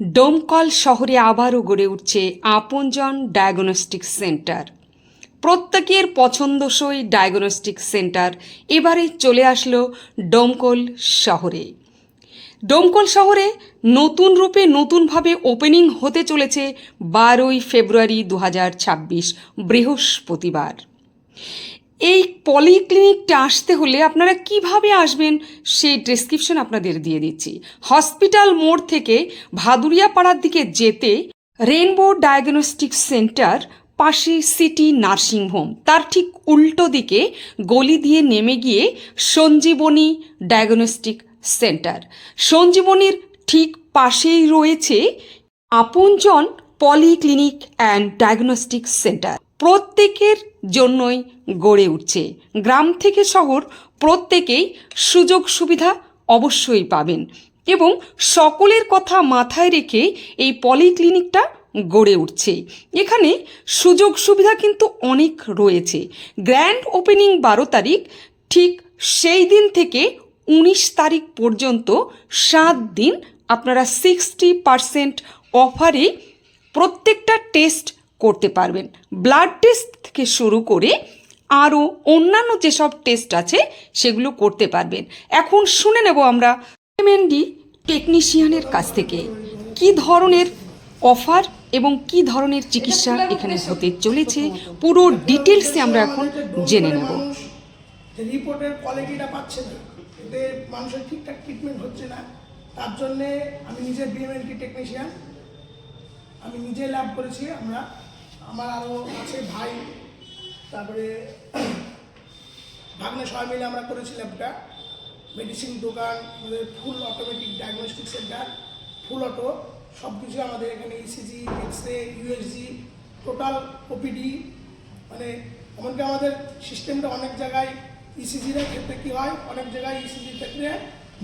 ডোমকল শহরে আবারও গড়ে উঠছে আপনজন ডায়াগনস্টিক সেন্টার। প্রত্যেকের পছন্দসই ডায়াগনস্টিক সেন্টার এবারে চলে আসলো ডোমকল শহরে। ডোমকল শহরে নতুন রূপে নতুনভাবে ওপেনিং হতে চলেছে বারোই ফেব্রুয়ারি দু হাজার ছাব্বিশ বৃহস্পতিবার। এই পলিক্লিনিকটা আসতে হলে আপনারা কীভাবে আসবেন? সেই ডেসক্রিপশন আপনাদের দিয়ে দিচ্ছি। হসপিটাল মোড় থেকে ভাদুরিয়া পাড়ার দিকে যেতে রেনবো ডায়াগনস্টিক সেন্টার পাশে সিটি নার্সিং হোম তার ঠিক উল্টো দিকে গলি দিয়ে নেমে গিয়ে সঞ্জীবনী ডায়াগনস্টিক সেন্টার সঞ্জীবনীর ঠিক পাশেই রয়েছে আপনজন পলিক্লিনিক অ্যান্ড ডায়াগনস্টিক সেন্টার প্রত্যেকের জন্যই গড়ে উঠছে। গ্রাম থেকে শহর প্রত্যেকেই সুযোগ সুবিধা অবশ্যই পাবেন এবং সকলের কথা মাথায় রেখে এই পলিক্লিনিকটা গড়ে উঠছে। এখানে সুযোগ সুবিধা কিন্তু অনেক রয়েছে। গ্র্যান্ড ওপেনিং বারো তারিখ ঠিক সেই দিন থেকে উনিশ তারিখ পর্যন্ত সাত দিন আপনারা সিক্সটি পারসেন্ট অফারে প্রত্যেকটা টেস্ট করতে পারবেন। ব্লাড টেস্ট থেকে শুরু করে আরও অন্যান্য যেসব টেস্ট আছে, সেগুলো করতে পারবেন। এখন শুনে নেব আমরা এমএনডি টেকনিশিয়ানের কাছ থেকে। কি ধরনের অফার এবং কি ধরনের চিকিৎসা এখানে হতে চলেছে, পুরো ডিটেলসে আমরা এখন জেনে নেব। রিপোর্টের কোয়ালিটিটা পাচ্ছে না। এতে মানুষের ঠিকঠাক ট্রিটমেন্ট হচ্ছে না। তার জন্যে আমি নিজে বিএমএলটি টেকনিশিয়ান আমি নিজে ল্যাব করেছি, আমরা আমার আরও আছে ভাই, তারপরে ভাগ্নে সবাই মিলে আমরা করেছি ল্যাবটা মেডিসিন দোকান, আমাদের full automatic diagnostic centre full auto সব কিছু আমাদের এখানে E ECG X ray USG total OPD মানে এমনকি আমাদের সিস্টেমটা অনেক জায়গায় E ইসিজির ক্ষেত্রে কী হয়, অনেক জায়গায় ইসিজির ক্ষেত্রে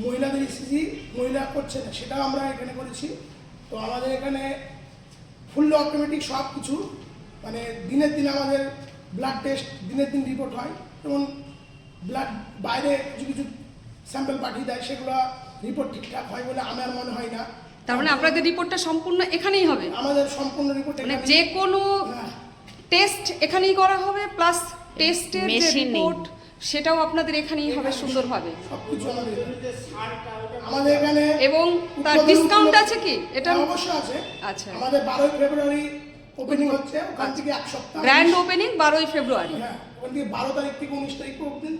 মহিলাদের ইসিজি মহিলা করছে না, সেটাও আমরা এখানে করেছি। তো আমাদের এখানে ফুল অটোমেটিক সব কিছু মানে দিনের দিন আমাদের ব্লাড টেস্ট দিনের দিন রিপোর্ট হয় যেমন ব্লাড বাইরে কিছু কিছু স্যাম্পল পাঠিয়ে দেয় সেগুলো রিপোর্ট ঠিকঠাক হয় বলে আমার মনে হয় না। তার মানে আপনাদের রিপোর্টটা সম্পূর্ণ এখানেই হবে? আমাদের সম্পূর্ণ রিপোর্ট মানে যে কোনো। টেস্ট এখানেই করা হবে প্লাস টেস্টের যে রিপোর্ট সেটাও আপনাদের এখানেই হবে সুন্দরভাবে। সব কিছু আমাদের আমাদের এখানে এবং তার ডিসকাউন্ট আছে কি? এটা হ্যাঁ, অবশ্যই আছে। আচ্ছা। আমাদের বারোই ফেব্রুয়ারি ওপেনিং হচ্ছে ওখান থেকে এক সপ্তাহ গ্র্যান্ড ওপেনিং বারোই ফেব্রুয়ারি হ্যাঁ ওখান থেকে বারো তারিখ থেকে উনিশ তারিখ অবধি।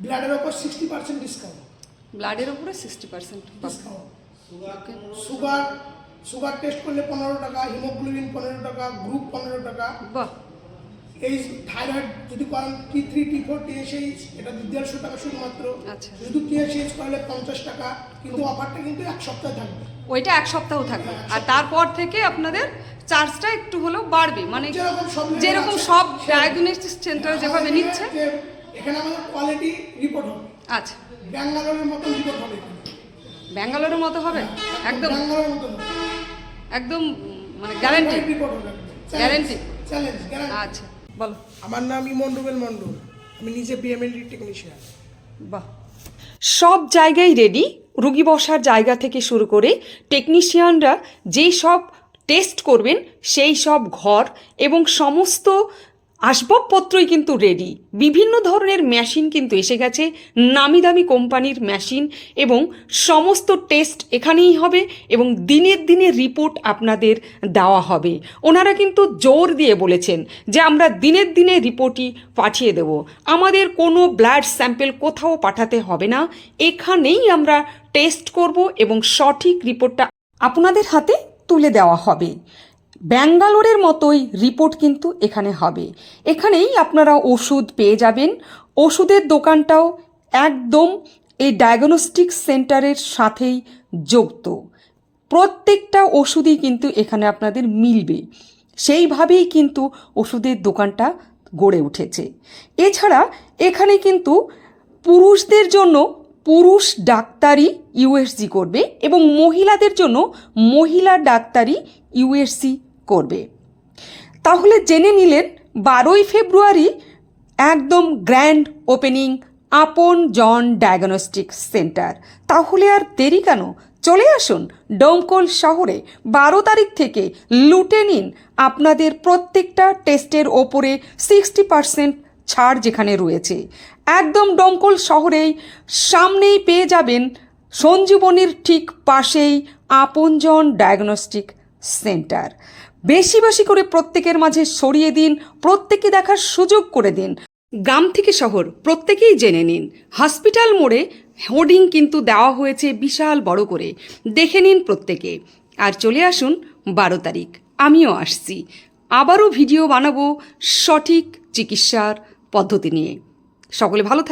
ব্লাডের ওপর সিক্সটি পার্সেন্ট ডিসকাউন্ট ব্লাডের উপরে sixty percent discount sugar sugar test করলে পনেরো টাকা হিমোগ্লোবিন পনেরো টাকা গ্রুপ পনেরো টাকা। বাহ। এই থাইরয়েড যদি করেন T three T four TSH এটা দেড়শো টাকা শুধুমাত্র। আচ্ছা। শুধু টিএসএইচ করলে পঞ্চাশ টাকা কিন্তু অফারটা কিন্তু এক সপ্তাহ থাকবে। ওইটা এক সপ্তাহ থাকবে। আর তারপর থেকে আপনাদের চার্জটা একটু হলেও বাড়বে। মানে যেরকম সব জায়গায় যেরকম সব ডায়াগনস্টিক সেন্টার যেভাবে নিচ্ছে। এখানে আমাদের কোয়ালিটি রিপোর্ট হবে। আচ্ছা। ব্যাঙ্গালোরের মতো রিপোর্ট হবে। ব্যাঙ্গালোরের মতো হবে? একদম। ব্যাঙ্গালোরের মতন হবে। একদম মানে গ্যারান্টি রিপোর্ট হবে? চ্যালেঞ্জ গ্যারান্টি আচ্ছা। বলো। আমার নাম ইমন রুবেল মন্ডল আমি নিজে বিএমএলডি টেকনিশিয়ান বাহ। সব জায়গায় রেডি রুগী বসার জায়গা থেকে শুরু করে টেকনিশিয়ানরা যেই সব টেস্ট করবেন সেই সব ঘর এবং সমস্ত আসবাবপত্রই কিন্তু রেডি বিভিন্ন ধরনের মেশিন কিন্তু এসে গেছে। নামি দামি কোম্পানির মেশিন এবং সমস্ত টেস্ট এখানেই হবে এবং দিনের দিনে রিপোর্ট আপনাদের দেওয়া হবে। ওনারা কিন্তু জোর দিয়ে বলেছেন যে আমরা দিনের দিনে রিপোর্টই পাঠিয়ে দেব। আমাদের কোনো ব্লাড স্যাম্পেল কোথাও পাঠাতে হবে না। এখানেই আমরা টেস্ট করব এবং সঠিক রিপোর্টটা আপনাদের হাতে তুলে দেওয়া হবে। ব্যাঙ্গালোরের মতোই রিপোর্ট কিন্তু এখানে হবে। এখানেই আপনারা ওষুধ পেয়ে যাবেন। ওষুধের দোকানটাও একদম এই ডায়াগনস্টিক সেন্টারের সাথেই যুক্ত। প্রত্যেকটা ওষুধই কিন্তু এখানে আপনাদের মিলবে। সেইভাবেই কিন্তু ওষুধের দোকানটা গড়ে উঠেছে। এছাড়া এখানে কিন্তু পুরুষদের জন্য পুরুষ ডাক্তারি ইউএসজি করবে এবং মহিলাদের জন্য মহিলা ডাক্তারি ইউএসসি করবে। তাহলে জেনে নিলেন, বারোই ফেব্রুয়ারি একদম গ্র্যান্ড ওপেনিং আপন জন ডায়াগনস্টিক সেন্টার। তাহলে আর দেরি কেন? চলে আসুন ডোমকল শহরে বারো তারিখ থেকে লুটে নিন আপনাদের প্রত্যেকটা টেস্টের ওপরে সিক্সটি পার্সেন্ট ছাড় যেখানে রয়েছে। একদম ডোমকল শহরেই সামনেই পেয়ে যাবেন সঞ্জীবনীর ঠিক পাশেই আপনজন ডায়াগনস্টিক সেন্টার। বেশি বেশি করে প্রত্যেকের মাঝে সরিয়ে দিন প্রত্যেকে দেখার সুযোগ করে দিন। গ্রাম থেকে শহর, প্রত্যেকেই জেনে নিন। হসপিটাল মোড়ে হোর্ডিং কিন্তু দেওয়া হয়েছে বিশাল বড় করে। দেখে নিন প্রত্যেকে। আর চলে আসুন বারো তারিখ। আমিও আসছি। আবারও ভিডিও বানাবো সঠিক চিকিৎসার পদ্ধতি নিয়ে। সকলে ভালো থাক